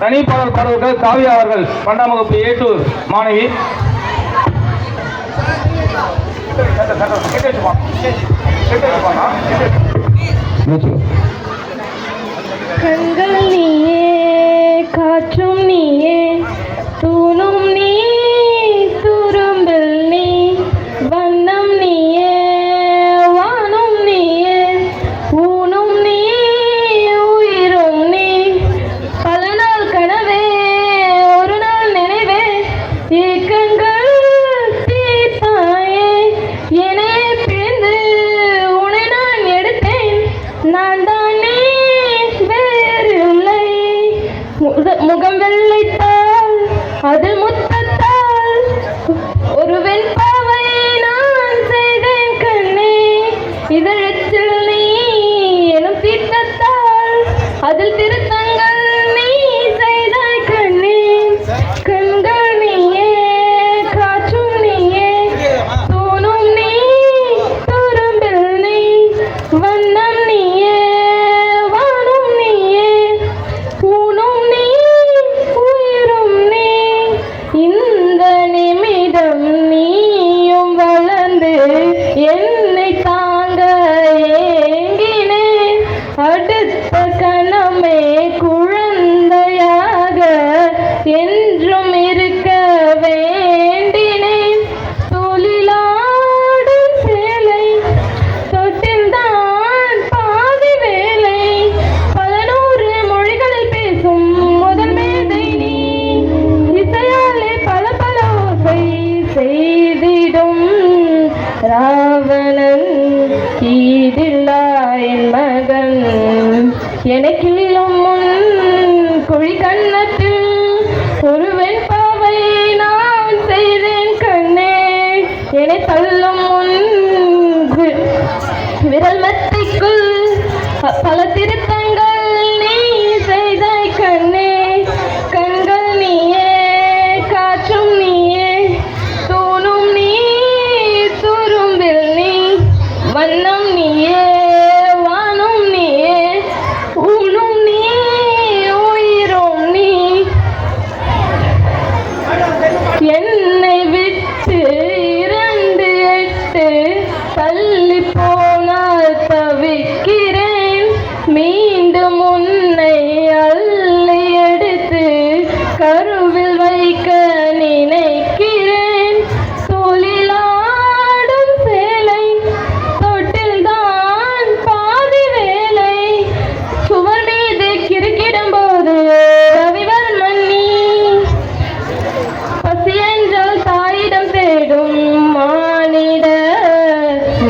தனிப்பாடல் பாடல்கள் காவியா அவர்கள். பன்னெண்டாம் வகுப்பு ஏட்டூர் மாணவி. கண்கள் நீயே காற்றும் நீயே தூணும் நீ கண்கள் செய்திடும். ராவணன் ஈடில்லா என் மகன். எனக்கில்லும் முன் குழி கண்ணத்தில் ஒரு நான் செய்தேன் கண்ணே. என தள்ளும் முன் விரல் மத்திக்குள் ப- பல திருத்த உன்னை அள்ளி எடுத்து கருவில் வைக்க நினைக்கிறேன். தொழிலாடும் சேலை தொட்டில்தான் பாதி வேலை. சுவர் மீது கிறுக்கிடும் போது ரவிவர்மன் நீ. பசி என்றால் தாயிடம் தேடும் மானிட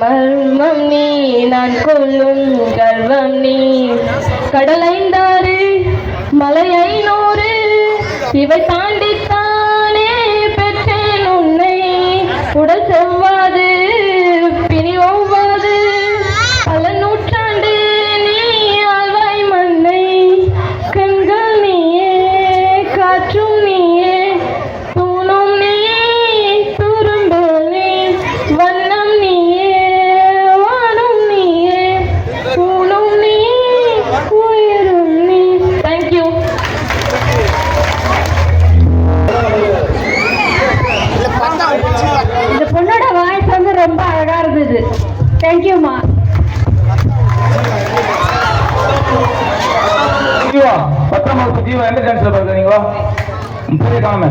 மர்மம் நீ. நான் கொல்லும் கர்வம் நீ. கடல் மலையை நூறு இவை தாண்டி தேங்க்யூம்மா ஜீவா பத்தாம் வகுப்பு ஜீவா எந்த டான்ஸ்ல பாக்குறீங்களா பெரிய காம